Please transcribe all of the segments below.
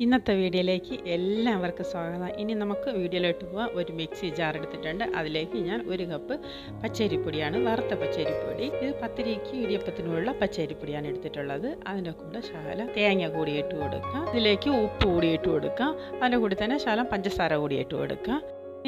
ഇന്നത്തെ വീഡിയോയിലേക്ക് എല്ലാവർക്കും സ്വാഗതം. ഇനി നമുക്ക് വീഡിയോയിലോട്ട് പോകാം ഒരു മിക്സി ജാർ എടുത്തിട്ടുണ്ട്. അതിലേക്ക് ഞാൻ ഒരു കപ്പ് പച്ചരിപ്പൊടിയാണ് വറുത്ത പച്ചരിപ്പൊടി. ഇത് പത്തിരിക്ക് ഇടിയപ്പത്തിനുള്ള പച്ചരിപ്പൊടിയാണ് എടുത്തിട്ടുള്ളത്. അതിന്റെ കൂടെ ശകലം തേങ്ങ കൂടി ഇട്ട് കൊടുക്കാം. ഇതിലേക്ക് ഉപ്പ് കൂടി ഇട്ട് കൊടുക്കാം. അതിന്റെ കൂടി തന്നെ ശകലം പഞ്ചസാര കൂടി ഇട്ട് കൊടുക്കാം.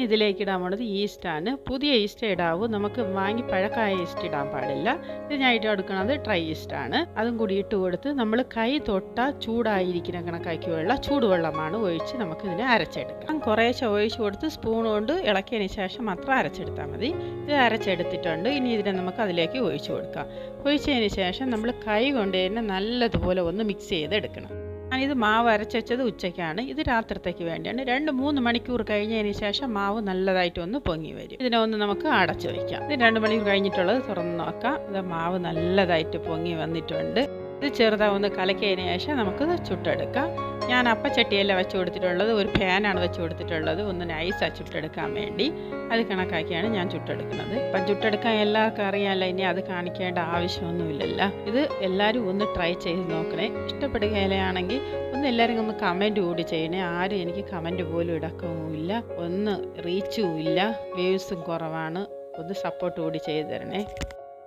ഇതിലേക്ക് ഇടാൻ പോണത് ഈസ്റ്റാണ്. പുതിയ ഈസ്റ്റ് ഇടാവൂ. നമുക്ക് വാങ്ങി പഴക്കായ ഈസ്റ്റ് ഇടാൻ പാടില്ല. ഇത് ഞാൻ ഇട്ട് കൊടുക്കുന്നത് ഡ്രൈ ഈസ്റ്റാണ്. അതും കൂടി ഇട്ട് കൊടുത്ത് നമ്മൾ കൈ തൊട്ട ചൂടായിരിക്കുന്ന കണക്കാക്കി വെള്ളം ചൂടുവെള്ളമാണ് ഒഴിച്ച് നമുക്ക് ഇതിനെ അരച്ചെടുക്കാം കുറേശ്ശെ ഒഴിച്ച് കൊടുത്ത് സ്പൂൺ കൊണ്ട് ഇളക്കിയതിന് ശേഷം മാത്രം അരച്ചെടുത്താൽ മതി. ഇത് അരച്ചെടുത്തിട്ടുണ്ട്. ഇനി ഇതിനെ നമുക്ക് അതിലേക്ക് ഒഴിച്ചു കൊടുക്കാം. ഒഴിച്ചതിന് ശേഷം നമ്മൾ കൈ കൊണ്ട് തന്നെ നല്ലതുപോലെ ഒന്ന് മിക്സ് ചെയ്തെടുക്കണം. ഞാനിത് മാവ് അരച്ചുവെച്ചത് ഉച്ചയ്ക്കാണ്. ഇത് രാത്രിത്തേക്ക് വേണ്ടിയാണ്. രണ്ട് മൂന്ന് മണിക്കൂർ കഴിഞ്ഞതിന് ശേഷം മാവ് നല്ലതായിട്ട് ഒന്ന് പൊങ്ങി വരും. ഇതിനെ ഒന്ന് നമുക്ക് അടച്ചു വയ്ക്കാം ഇത് രണ്ട് മണിക്കൂർ കഴിഞ്ഞിട്ടുള്ളത് തുറന്ന് നോക്കാം. ഇത് മാവ് നല്ലതായിട്ട് പൊങ്ങി വന്നിട്ടുണ്ട്. ഇത് ചെറുതാവുന്ന കലക്കിയതിന് ശേഷം നമുക്ക് ചുട്ടെടുക്കാം. ഞാൻ അപ്പച്ചട്ടിയല്ല വെച്ച് കൊടുത്തിട്ടുള്ളത് ഒരു ഫാനാണ് വെച്ച് കൊടുത്തിട്ടുള്ളത്. ഒന്ന് നൈസാ ചുട്ടെടുക്കാൻ വേണ്ടി. അത് കണക്കാക്കിയാണ് ഞാൻ ചുട്ടെടുക്കുന്നത്. അപ്പം ചുട്ടെടുക്കാൻ എല്ലാവർക്കും അറിയാമല്ലോ ഇനി അത് കാണിക്കേണ്ട ആവശ്യമൊന്നുമില്ലല്ലോ. ഇത് എല്ലാവരും ഒന്ന് ട്രൈ ചെയ്ത് നോക്കണേ. ഇഷ്ടപ്പെടുകയാണെങ്കിൽ ഒന്ന് എല്ലാവരും ഒന്ന് കമന്റ് കൂടി ചെയ്യണേ. ആരും എനിക്ക് കമന്റ് പോലും ഇടക്കവുമില്ല. ഒന്ന് റീച്ചും ഇല്ല. വ്യൂസും കുറവാണ്. ഒന്ന് സപ്പോർട്ട് കൂടി ചെയ്തു തരണേ.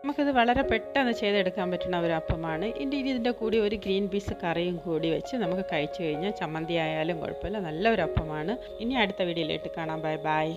നമുക്കിത് വളരെ പെട്ടെന്ന് ചെയ്തെടുക്കാൻ പറ്റുന്ന ഒരു അപ്പമാണ്. ഇനി ഇതിന്റെ കൂടി ഒരു ഗ്രീൻ പീസ് കറിയും കൂടി വെച്ച് നമുക്ക് കഴിച്ചു കഴിഞ്ഞാൽ ചമ്മന്തി ആയാലും കുഴപ്പമില്ല. നല്ലൊരു അപ്പമാണ്. ഇനി അടുത്ത വീഡിയോയിലിട്ട് കാണാം. Bye bye.